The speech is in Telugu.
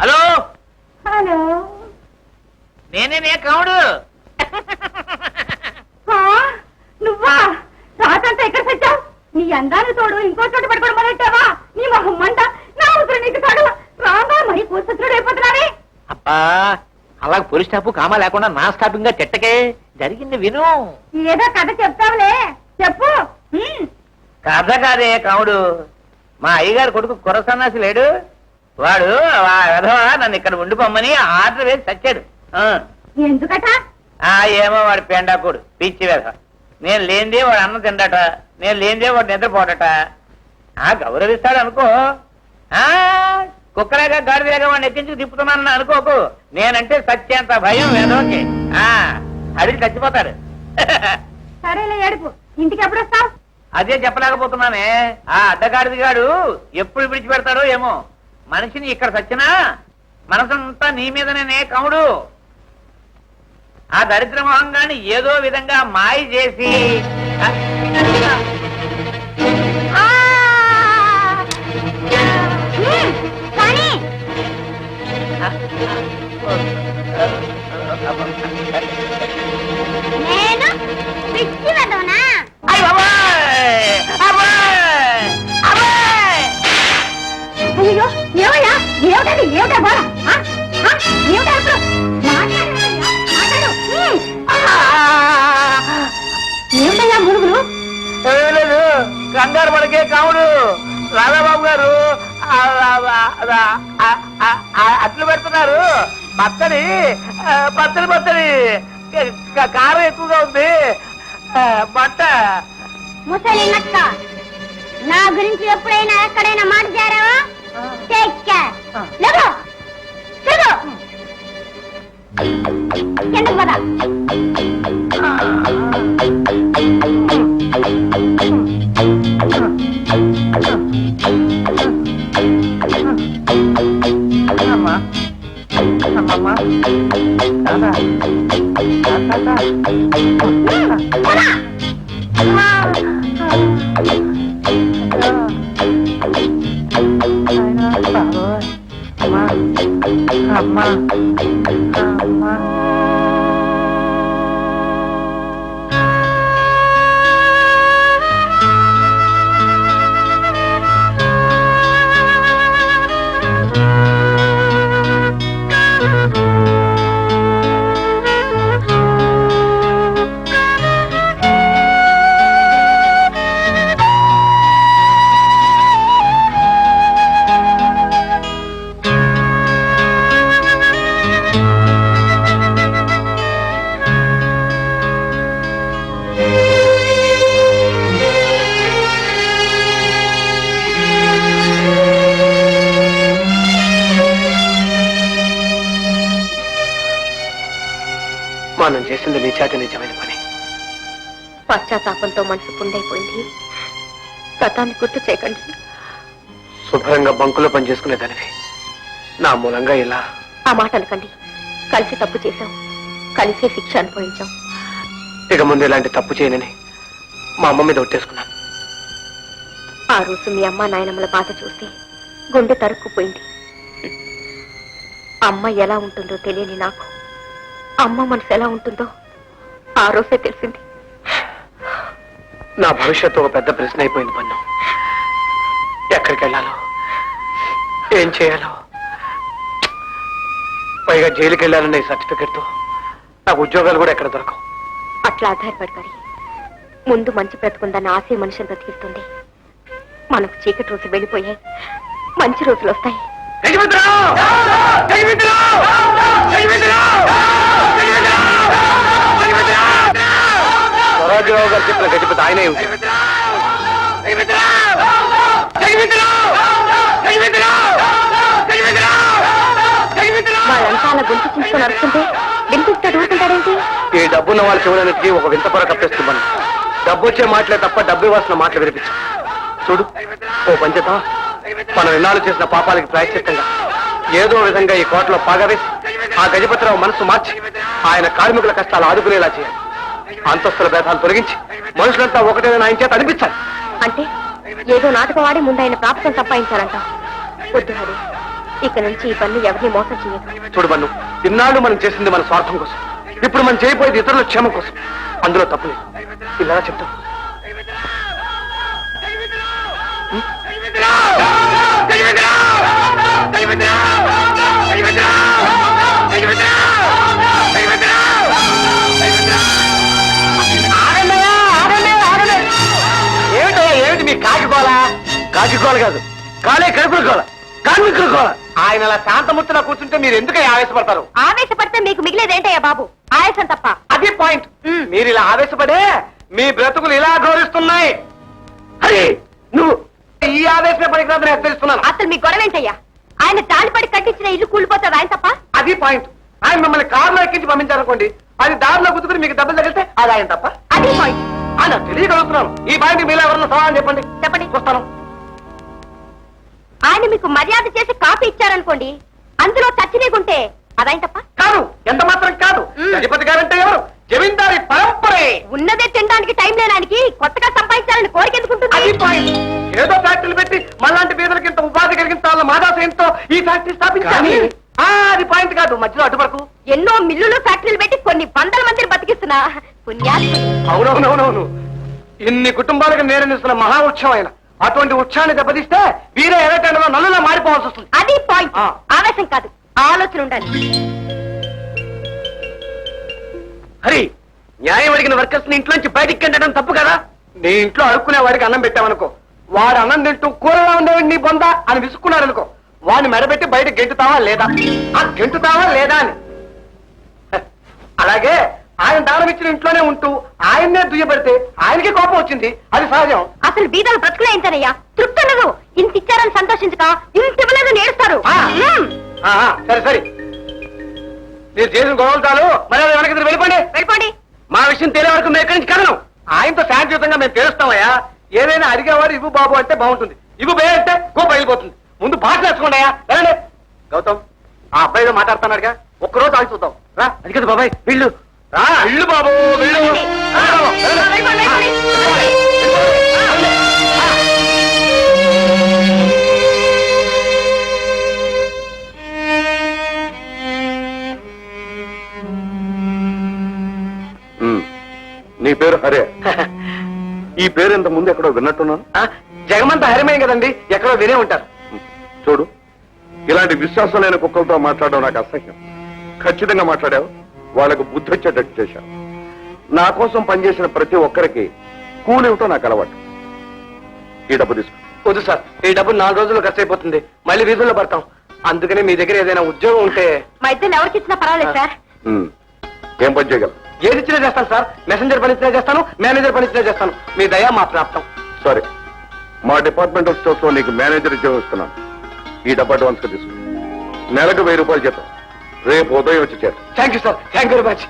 హలో? హలో. నేనే నే కావుడు నువ్వా? రాతంతా ఎక్కడ సచ్చావు నీ అందాన్ని తోడు ఇంకో చోట పడుకోవడం మొదలెట్టావా? నీ మొహం మంట నా నీకు తడు. రాగా మరి కూసత్రుడు అయిపోతున్నావే అబ్బా అలా పోలీస్ స్టాప్ కామా లేకుండా నా స్టాపింగ్గా తిట్టకే జరిగింది విను. ఏదో కథ చెప్తావులే. చెప్పు. కథ కాదే కావుడు మా అయ్యగారు కొడుకు కురసన్నాసి లేడు. వాడు ఆ విధవ నన్ను ఇక్కడ ఉండిపోమ్మని ఆర్డర్ వేసి చచ్చాడు ఆ. ఎందుకట? ఆ ఏమో వాడు పెండాకుడు పిచ్చి వేధ నేను లేనిదే వాడు అన్నం తిండట నేను లేనిదే వాడు నిద్రపోడట ఆ గౌరవిస్తాడు అనుకో ఆ. కుక్కలేగా గాడిదేగా వాడిని ఎక్కించి తిప్పుతున్నానని అనుకోకు. నేనంటే సత్యంత భయం వేదోకి. ఆ అడిగి చచ్చిపోతాడు. సరేలే ఏడుపు. ఇంటికి ఎప్పుడు వస్తావు? అదే చెప్పలేకపోతున్నానే. ఆ అడ్డగాడిది గాడు ఎప్పుడు విడిచిపెడతాడో ఏమో. మనిషిని ఇక్కడ సచ్చినా మనసంతా నీ మీదనే కముడు ఆ దరిద్ర ఏదో విధంగా మాయ చేసి నేను పిచ్చి వెదవనా బాబాయ్! అబ్బాయ్! అబ్బాయ్! అయ్యో ఏమయ్యా ఏమిటా ఏమిటా ఇప్పుడు? మాట్లాడు. ఏమిటయ్యా మురుగులు? లేదు కంగారు పడకే కావుడు రాధాబాబు గారు అట్లు పెడుతున్నారు. పచ్చడి పచ్చడి పచ్చడి కారం ఎక్కువగా ఉంది. బట్ట. ముసలి నక్క నా గురించి ఎప్పుడైనా ఎక్కడైనా మాట జారావా? టేక్ కేర్ లేవు తిరుగు కిందకు పద? మనం చేసింది నిజాతి నిజమైన పని. పశ్చాత్తాపంతో మనసు పుండైపోయింది. గతాన్ని గుర్తు చేయకండి. శుభ్రంగా బంకులో పనిచేసుకునేదానివి నా మూలంగా ఇలా. ఆ మాట అనకండి. కలిసి తప్పు చేశాం. కలిసే శిక్ష అనుభవించాం. ఇక ముందు ఇలాంటి తప్పు చేయనని మా అమ్మ మీద ఒట్టేసుకున్నాను. ఆ రోజు మీ అమ్మ నాయనమ్మల బాధ చూసి గుండె తరుక్కుపోయింది. అమ్మ ఎలా ఉంటుందో తెలియని నాకు అమ్మ మనసు ఎలా ఉంటుందో ఆ రోజే తెలిసింది. నా భవిష్యత్తు ఒక పెద్ద ప్రశ్న అయిపోయింది పన్ను. ఎక్కడికి వెళ్ళాలో? ఏం చేయాలో? పైగా జైలుకి వెళ్ళాలనే సర్టిఫికెట్తో నాకు ఉద్యోగాలు కూడా ఎక్కడ దొరకవు. అట్లా ఆధారపడకండి ముందు మంచి బ్రతుకుందన్న ఆశే మనిషిని బ్రతికిస్తుంది. మనకు చీకటి రోజు వెళ్ళిపోయాయి మంచి రోజులు వస్తాయి. స్వరాజ్యరావు గారు చెప్పిన గజపతి ఆయనే వాళ్ళంతా అలా గొంతు ఊరుకుంటాడేంటి ఈ డబ్బున్న వాళ్ళ చెవులన్నిటికీ ఒక వింత పొర కప్పేస్తున్నాను డబ్బు వచ్చే మాటలే తప్ప డబ్బు ఇవ్వాల్సిన మాటలు వినిపించు చూడు ఓ పంచత మనం ఇన్నాళ్ళు చేసిన పాపాలకి ప్రాయశ్చిత్తంగా ఏదో విధంగా ఈ కోటలో పాగవేసి ఆ గజపతిరావు మనసు మార్చి ఆయన కార్మికుల కష్టాలు ఆదుకునేలా చేయాలి. అంతస్తుల భేదాలు తొలగించి మనుషులంతా ఒకటేనని ఆయన చేత అనిపించాలి. అంటే ఏదో నాటకం ఆడి ముందు ఆయన ప్రాప్తం సంపాదించాలంట. వద్దు హరి ఇక నుంచి ఈ పనులు ఎవరిని మోసం చేయదు చూడు మన్ను ఇన్నాళ్ళు మనం చేసింది మన స్వార్థం కోసం. ఇప్పుడు మనం చేయబోయేది ఇతరుల క్షేమం కోసం. అందులో తప్పులేదు ఇలా చెప్తాం కాకికోల కాదు. కాలే కడుపుల కోల. కార్మికుల కోల. ఆయన అలా శాంతమూర్తిలా కూర్చుంటే మీరు ఎందుకు ఆవేశపడతారు? ఆవేశపడితే మీకు మిగిలేదేంటయ్యా బాబు? ఆయాసం తప్ప. అది పాయింట్. మీరు ఇలా ఆవేశపడే మీ బ్రతుకులు ఇలా గౌరవిస్తున్నాయి అరే నువ్వు ఈ ఆవేశమే పనికిరాదని హెచ్చరిస్తున్నాను అసలు మీ గొడవ ఏంటయ్యా? ఆయన తాలిపడి కట్టించిన ఇల్లు కూలిపోతుంది ఆయన తప్ప? అది పాయింట్. ఆయన మిమ్మల్ని కారులో ఎక్కించి పంపించారనుకోండి అది దారిలో గుద్దుకుని మీకు దెబ్బలు తగిలితే అది ఆయన తప్ప? అది పాయింట్. ఆయన తెలియగలుగుతున్నాను. ఈ పాయింట్ మీలో ఎవరన్నా సమాధానం చెప్పండి. చెప్పండి. చూస్తాను ఆయన మీకు మర్యాద చేసి కాఫీ ఇచ్చారనుకోండి అందులో చచ్చినీకుంటే అదాయన తప్ప కాదు ఎంత మాత్రం కాదు. గజపతి గారంటే ఎవరు? జమీందారి పరంపరే. ఉన్నదే తినడానికి టైం లేనానికి కొత్తగా సంపాదించాలని కోరిక ఎందుకుంటుంది ఏదో ఫ్యాక్టరీలు పెట్టి మళ్ళాంటి పేదలకి ఇంత ఉపాధి కలిగించాలన్న మాదాశయంతో ఈ ఫ్యాక్టరీ స్థాపించాలి అది పాయింట్ కాదు మధ్యలో అడ్డుపడకు ఎన్నో మిల్లులు ఫ్యాక్టరీలు పెట్టి కొన్ని వందల మందిని బతికిస్తున్నా. పుణ్యాత్మ అవునవునవునవును ఇన్ని కుటుంబాలకు నేరనిస్తున్న మహా ఉత్సవం ఆయన అటువంటి ఉత్సాహాన్ని దెబ్బతీస్తే వీరే ఎర్రటండలో మారిపోవాల్సి వస్తుంది. అది పాయింట్ ఆ. ఆవేశం కాదు ఆలోచన ఉండాలి. హరి న్యాయం అడిగిన వర్కర్స్ని ఇంట్లోంచి బయటికి గంటడం తప్పు కదా? నీ ఇంట్లో అడుక్కునే వాడికి అన్నం పెట్టావనుకో వాడు అన్నం తింటూ కూరలా ఉండేవాడి నీ బొంద అని విసుక్కున్నాడు అనుకో వాడిని మెడబెట్టి బయట గెంటుతావా లేదా? ఆ గెంటుతావా లేదా అని. హ, అలాగే ఆయన దానం ఇచ్చిన ఇంట్లోనే ఉంటూ ఆయన్నే దుయ్యబడితే ఆయనకి కోపం వచ్చింది. అది సహజం. అసలు బీదలు బ్రతుకులే ఏంటనయ్యా? తృప్తి ఉండదు ఇంత ఇచ్చారని సంతోషించక ఇంత ఇవ్వలేదు ఆ, సరే సరే. మీరు చేసిన గొడవలు చాలు. మరి అది వెనక్కి తిరిగి వెళ్ళిపోండి. వెళ్ళిపోండి. మా విషయం తెలియ వరకు మేము ఎక్కడి నుంచి కదనం ఆయనతో శాంతియుతంగా మేము తెలుస్తామయ్యా. ఏదైనా అడిగేవాడు ఇవ్వు బాబు అంటే బాగుంటుంది. ఇవ్వు బే అంటే గోప వెళ్ళిపోతుంది. ముందు భాష నేర్చుకోండి అయ్యా. వెళ్ళండి. గౌతమ్ ఆ అబ్బాయితో మాట్లాడుతున్నాడుగా. ఒక్కరోజు ఆగి చూద్దాం. రా. అది కదా బాబాయ్ వీళ్ళు. రా ఇల్లు బాబు వీళ్ళు. నీ పేరు హరే ఈ పేరు ఇంత ముందు ఎక్కడో విన్నట్టున్నాను. జగమంత హరిమయం కదండి. ఎక్కడో వినే ఉంటారు. చూడు ఇలాంటి విశ్వాసం లేని కుక్కలతో మాట్లాడడం నాకు అసహ్యం. ఖచ్చితంగా మాట్లాడావు. వాళ్ళకు బుద్ధి వచ్చేటట్టు చేశావు. నా కోసం పనిచేసిన ప్రతి ఒక్కరికి కూలి ఇవ్వటం నాకు అలవాటు. ఈ డబ్బు తీసుకో. వద్దు సార్. ఈ డబ్బు నాలుగు రోజులు ఖర్చు అయిపోతుంది. మళ్ళీ వీధుల్లో పడతాం. అందుకని మీ దగ్గర ఏదైనా ఉద్యోగం ఉంటే మా ఇద్దరు ఎవరికి ఇచ్చినా పర్వాలేదు సార్. ఏం పని చేయగలరు ఏది ఇచ్చినా చేస్తాను సార్. మెసెంజర్ పని ఇచ్చినా చేస్తాను మేనేజర్ పని ఇచ్చినా చేస్తాను. మీ దయ మా ప్రాప్తం. సరే మా డిపార్ట్మెంటల్ స్టోర్స్లో నీకు మేనేజర్ ఉద్యోగం ఇస్తున్నాను. ఈ డబ్బు అడ్వాన్స్గా తీసుకో. నెలకు వెయ్యి రూపాయలు చేద్దాం రేపు ఉదయం వచ్చి చేద్దాం thank you sir thank you very much